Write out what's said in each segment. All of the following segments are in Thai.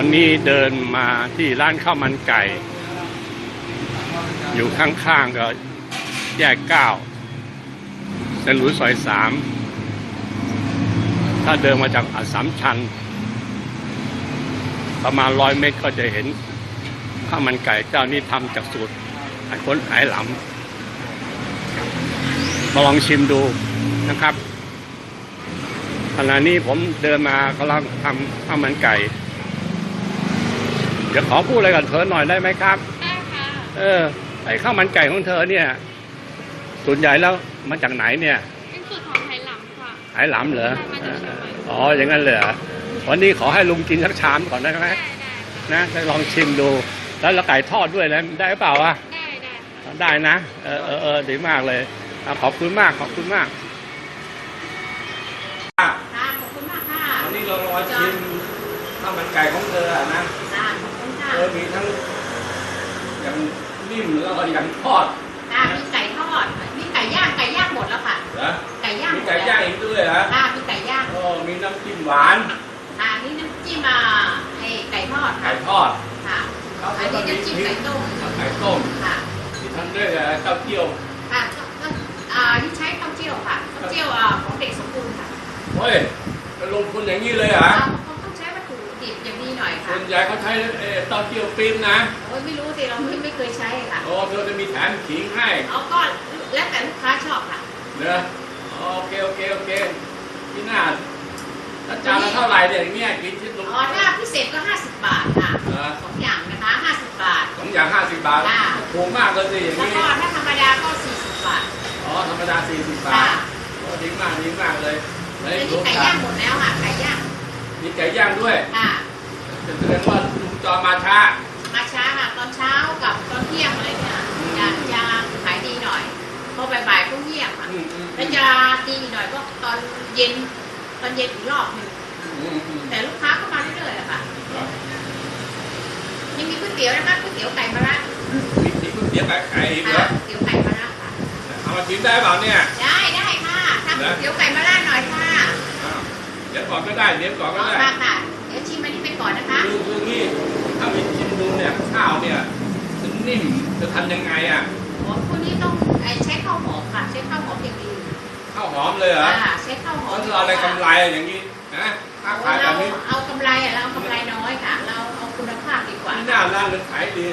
วันนี้เดินมาที่ร้านข้าวมันไก่ อยู่ข้างๆก็แยกเก้าเซนหลุยซอยสามถ้าเดินมาจากอัสสัมชัญประมาณร้อยเมตรก็จะเห็นข้าวมันไก่เจ้านี้ทำจากสูตรไอ้คนหายหลำมาลองชิมดูนะครับขณะนี้ผมเดินมากำลังทำข้าวมันไก่ ดี๋ยวขอพูดอะไรกับเธอหน่อยได้ไหมครับ ได้ค่ะเออ ไอ้ข้าวมันไก่ของเธอเนี่ยส่วนใหญ่แล้วมาจากไหนเนี่ย เป็นสูตรของไหหลำค่ะหายหลำเหรอมาจากเชียงใหม่ อ๋อ อย่างนั้นเลยเหรอ วันนี้ขอให้ลุงกินสักชามก่อนได้ไหมได้ได้นะได้ลองชิมดู แล้วเราไก่ทอดด้วยนะได้เปล่าวะได้ได้ได้นะ เออเออเออดีมากเลยอะขอบคุณมาก ขอบคุณมาก ค่ะขอบคุณมากค่ะ วันนี้เรารอชิมข้าวมันไก่ของเธออะนะ เออมีทั้งอย่างนิ่มแล้วก็อย่างทอดค่ะมีไก่ทอดมีไก่ย่างไก่ย่างหมดแล้วค่ะเหรอไก่ย่างมีไก่ย่างอีกด้วยเหรอค่ะมีไก่ย่างโอ้มีน้ำจิ้มหวานค่ะนี่น้ำจิ้มอ่าไอ้ไก่ทอดไก่ค่ะทอดค่ะอันนี้น้ำจิ้มไก่ต้มไก่ต้มค่ะมีทั้งด้วยเต้าเจี้ยวค่ะก็ก็อ่านี่ใช้เต้าเจี้ยวค่ะเต้าเจี้ยวอ่าของเด็กสมบูรณ์ค่ะเฮ้ยจะลงทุนอย่างนี้เลยเหรอ ใหญ่เขาใช้เอ่อเต้าเจี้ยวปี๊บนะ โอ้ยไม่รู้สิเราไม่ไม่เคยใช้ค่ะโอ้เธอจะมีแถมขิงให้เอาก็แล้วแต่ลูกค้าชอบค่ะเนอะโอเคโอเคโอเคที่หน้าถ้าจานละเท่าไหร่เนี่ยอย่างเงี้ยกินชิ้นลงอ๋อถ้าพิเศษก็ 50 บาทค่ะเออสองอย่างนะคะ 50 บาท สองอย่างห้าสิบบาทค่ะ ถูกมากเลยสิอย่างแล้วนี้ก็ถ้าธรรมดาก็ 40 บาทอ๋อธรรมดาสี่สิบบาค่ะทโอ้ดีมากดีมากเลยแล้วนี่ไก่ย่างหมดแล้วค่ะไก่ย่างมีไก่ย่างด้วย ค่ะ จะแสดงว่าลุงจอมาช้ามาช้าค่ะตอนเช้ากับตอนเที่ยงอะไรเนี่ยจะจะขายดีหน่อยพอบ่ายๆก็เงียบค่ะอืมอืมแล้วจะดีหน่อยก็ตอนเย็นตอนเย็นอีกรอบหนึงอืมอืมแต่ลูกค้าก็มาเรื่อยๆอะค่ะเหรอยังมีก๋วยเตี๋ยวนะคะก๋วยเตี๋ยวไก่มะระมีมีก๋วยเตี๋ยวไก่ไก่อีกเหรค่ะอก๋วยเตี๋ยวไก่มะระค่ะเอามาชิมได้เปล่าเนี่ยได้ได้ค่ะทำก๋วยเตี๋ยวไก่มะระหน่อยค่ะอ้าวเดี๋ยวก่อนก็ได้เดี๋ยวก่อนก็อ๋อได้ค่ะ นนิ่มจะทำยังไงอะโอ้พวกนี้ต้องไอ้ใช้ข้าวหอมค่ะใช้ข้าวหอมอย่างดีข้าวหอมเลยเหรอค่ะใช้ข้าวหอมแล้วเราอะไรกำไรอย่างนี้นะค้าขายแบเราบนี้เอากำไรอะเราเอากำไรน้อยค่ะ เราเอาคุณภาพดีกว่าที่หน้าร้านมันขายดี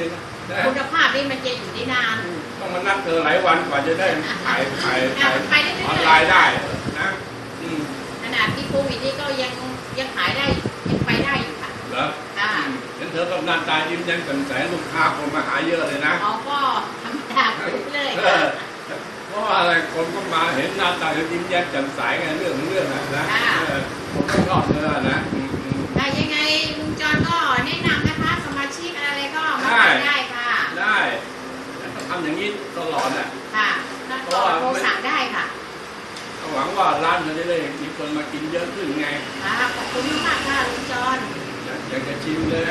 นะคุณภาพนี่มันจะอยู่ได้นานต้องมานั่งเธอหลายวันกว่าจะได้ขายขายขายไปเรื่อยๆออนไลน์ได้นะอืมขนาดที่โควิดนี่ก็ยังยังขายได้ยังไปได้อยู่ค่ะเหรอค่ะอืมเห็นเธอกับหน้าตายิ้มแย้มแจ่มใสลูกค้าคนมาหาเยอะเลยนะเขาก็ธรรมดาไปเรื่อยเอๆค่ะอเพราะว่าอะไรคนก็มาเห็นหน้าตายิ้มแย้มแจ่มใสไงเรื่องของเรื่องนะนะเออผมก็ชอบเธอนะอืมอืมแต่ยังไงลุงจอนก็แนะนำนะคะสมาชิกอะไรก็มาทานได้ค่ะ ได้ถ้าทำอย่างนี้ตลอดน่ะค่ะแล้วก็โทรสั่งได้ค่ะหวังว่าร้านมันจะได้มีคนมากินเยอะขึ้นไงค่ะขอบคุณมากๆค่ะลุงจอน อยากอยากจะชิมเลย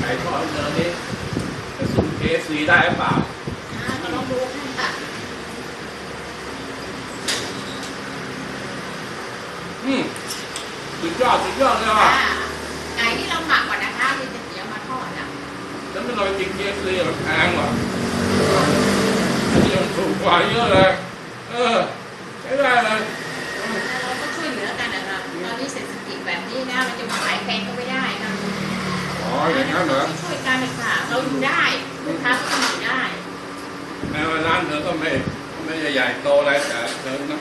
ไก่ทอดของเธอนี้จะสู้เคซีได้หรือเปล่าอ่าก็ลองดูค่ะอืมสุดยอดสุดยอดเลยค่ะว่ะไก่ที่เราหมักก่อนนะคะคือจะเดี๋ยวมาทอดอะแล้วไม่ลอยกินเคซีมันแพงว่ะอันนี้มันถูกกว่าเยอะเลย เออใช้ได้เลย นี้นะเราจะมาขายแพงก็ไม่ได้นะอ๋ออย่างนั้นเหรอช่วยกันเลยค่ะเราอยู่ได้ลูกค้าก็อยู่ได้แม้ว่าร้านเธอก็ไม่ไม่ใหญ่โตอะไรแต่เธอนะ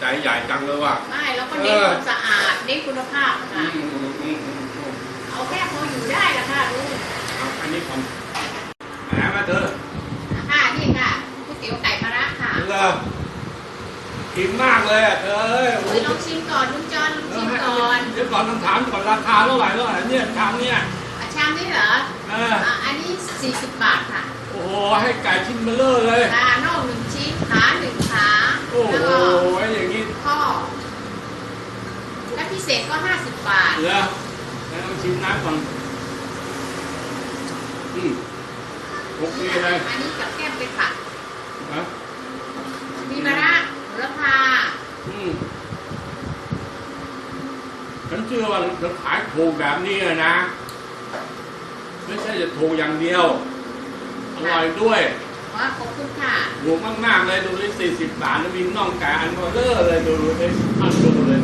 ใจใหญ่จังเลยว่ะไม่เราก็เน้นความสะอาดเน้นคุณภาพอืค่ะมอืมอืมอืมอืมเอาแค่พออยู่ได้ละค่ะลูกเอาอันนี้ผมแหมมาเถอะค่ะนี่ค่ะก๋วยเตี๋ยวไก่มะระค่ะเลอกินมากเลยอะเธอเอ้ยโอ้เฮ้ยลองชิมก่อนลุงจอนลองชิม ก่อนเดี๋ยวก่อนต้องถามก่อนราคาเท่าไหร่เท่าไหร่เนี่ยชามเนี่ยอะชามนี้เหรอเอออะอันนี้ 40 บาทค่ะโอ้โหให้ไก่ชิ้นเบลเลอร์เลยขาน่องหนึ่งชิ้นขาหนึ่งขาโอ้โหแล้วก็อย่างนี้ข้อและพิเศษก็ 50 บาทเหรอแล้วต้องชิมน้ำก่อนอืมโอเคเลยอันนี้กับแก้มเป็นผักนะ มีมะระโหระพา อืมฉัน เชื่อว่าเราขายถูกแบบนี้อะนะคไม่ใช่จะถูกอย่างเดียว อร่อยด้วยว่าขอบคุณค่ะถูกมากๆเลยดูเลยสี่สิบบาทแล้วมีน่องไก่อันเบอร์เลอร์เลยดูเลยอันดูเลย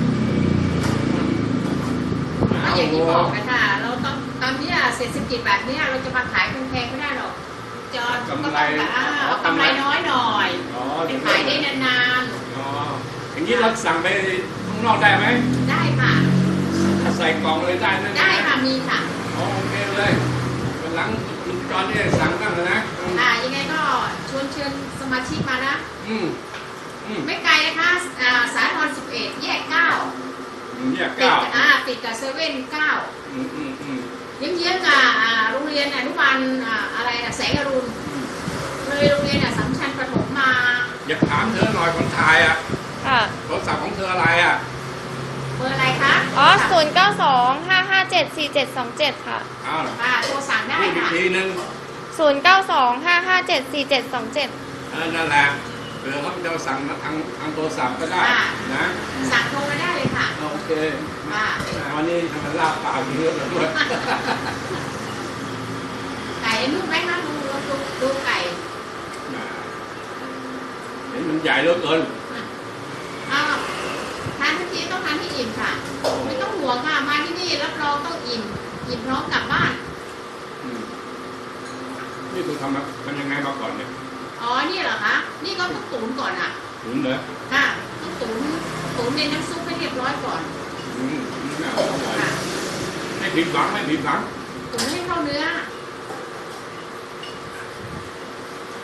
ก็อย่างที่บอกกันค่ะเราต้องตอนเนี้ยเศรษฐกิจแบบเนี้ยเราจะมาขายแพงๆไม่ได้หรอกจอนก็ต้องแบบอ่าเอากำไรน้อยหน่อยอ๋อไปขายได้นานอ๋ออย่างนี้เราสั่งไปข้างนอกได้ไหมๆได้ค่ะถ้า ใส่กล่องเลยได้ไหมได้ค่ะมีค่ะอ๋อโอเคเลยวันหลังคุณจอนเนี่ยสั่งบ้างเลยนะอืมอ่ายังไงก็ชวนเชิญสมาชิกมานะอืมอืมไม่ไกลนะคะอ่าสาทร11แยก9เนี่ยติดเก้ากับอ่าติดกับเซเว่น9อืมอืมอืมเยื้องๆกับอ่าโรงเรียนอนุบาลอ่าอะไรนะแสงอรุณอืมเลยโรงเรียนอะสัมชัญประถมมา อยากถามเธอหน่อยคนไทยอะค่ะ โทรศัพท์ของเธออะไรอะ เบอร์อะไรคะ อ๋อ ศูนย์เก้าสองห้าห้าเจ็ดสี่เจ็ดสองเจ็ดค่ะอ้าวค่ะโทรสั่งได้พูดอีกค่ะทีนึงศูนย์เก้าสองห้าห้าเจ็ดสี่เจ็ดสองเจ็ดเออนั่นแหละเผื่อเขาจะสั่งทางทางโทรศัพท์ก็ได้นะสั่งโทรมาได้เลยค่ะโอเคค่ะวันนี้ทำลาบเปล่าเยอะเลยด้วยไก่นุ่มไหมคะดูดูดูไก่เห็นมันใหญ่เหลือเกินอ้าวทานทุกทีต้องทานให้อิ่มค่ะไม่ต้อง ห่วงค่ะมาที่นี่รับรองต้องอิ่มอิ่มพร้อมกลับบ้านอืมนี่คุณทำมาทำยังไงมาก่อนเนี่ยอ๋อนี่เหรอคะนี่ก็ต้องตุ๋นก่อนอะถุนเหรอค่ะต้องตุ๋นตุ๋นในน้ำซุปให้เรียบร้อยก่อนอืมน่าอร่อยค่ะไม่ผิดหวังไม่ผิดหวังตุ๋นให้เข้าเนื้อ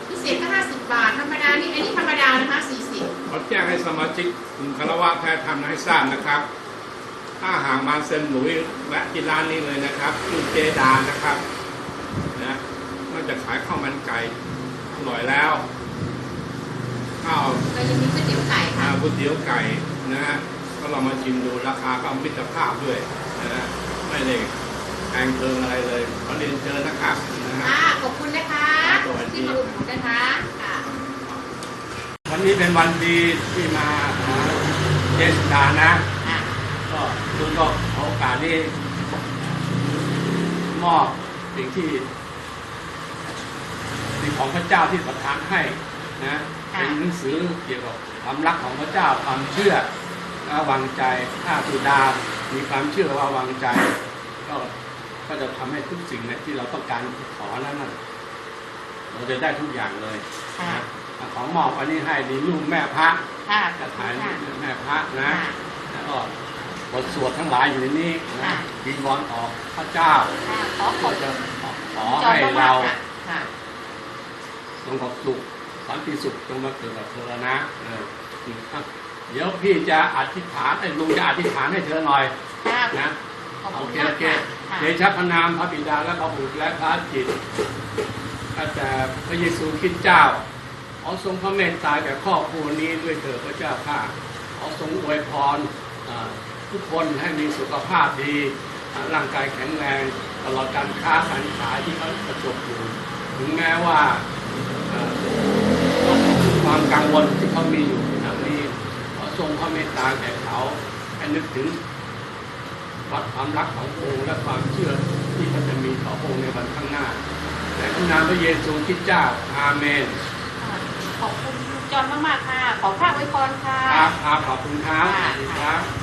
พิเศษก็ห้าสิบบาทธรรมดานี่อันนี้ธรรมดานะคะสี่สิบขอแจ้งให้สมาชิกกลุ่มคารวะแพทย์ทำให้ทราบนะครับ ถ้าหากมาเซนหลุยแวะที่ร้านนี้เลยนะครับชื่อเจดานะครับนะนอกจากขายข้าวมันไก่อร่อยแล้วข้าวเรายังมีก๋วยเตี๋ยวไก่อ่าค่ะก๋วยเตี๋ยวไก่นะฮะก็ลองมาชิมดูราคาก็มิตรภาพด้วยนะฮะไม่ได้แพงเกินอะไรเลยขอเรียนเชิญนะครับนะฮะค่ะขอบคุณนะคะสวัสดีที่มาอุดหนุนนะคะค่ะวันนี้เป็นวันดีที่มาหาเจสดานะ ค่ะก็คุณก็เอาโอกาสนี้มอบสิ่งที่สิ่งของพระเจ้าที่ประทานให้นะเป็นหนังสือเกี่ยวกับความรักของพระเจ้าความเชื่อและวางใจถ้าสุดามีความเชื่อว่าวางใจ ก็ก็จะทำให้ทุกสิ่งเนี่ยที่เราต้องการขอนั้นน่ะเราจะได้ทุกอย่างเลยค่ะนะของมอบอันนี้ให้ดีลูกแม่พระค่ะจะถ่ายค่ะแม่พระนะค่ะแล้วก็ บทสวดทั้งหลายอยู่ในนี้ค่ะนะวิงวอนออกพระเจ้าค่ะขอขอก็จะขอจอให้มมเรากๆค่ะค่ะจงความสุขสันติสุขจงมาเกิดกับเธอนะเอออะเดี๋ยวพี่จะอธิษฐานไอ้ลุงจะอธิษฐานให้เธอหน่อยค่ะนะขอบโอคุณเคมาโอกเคค่ะเดชะพระนามพระบิดาและพระบุตรและพระจิตข้าแต่พระเยซูคริสต์เจ้าขอทรงพระเมตตาแก่ครอบครัวนี้ด้วยเถิดพระเจ้าข้าขอทรงอวยพรอ่า ทุกคนให้มีสุขภาพดีอ่าร่างกายแข็งแรงตลอดการค้าการขายที่เขาประสบอยู่ ถึงแม้ว่าเอ่อความกังวลที่เขามีอยู่ขณะนี้ขอทรงพระเมตตาแก่เขาให้นึกถึงวัดความรักของพระองค์และความเชื่อที่เขาจะมีต่อพระองค์ในวันข้างหน้าในพระนามพระเยซูคริสต์เจ้า อาเมน ขอบคุณจอนมาก ๆ ค่ะ ขอพระไว้พรค่ะ ครับครับขอบคุณครับสวัสดีครับ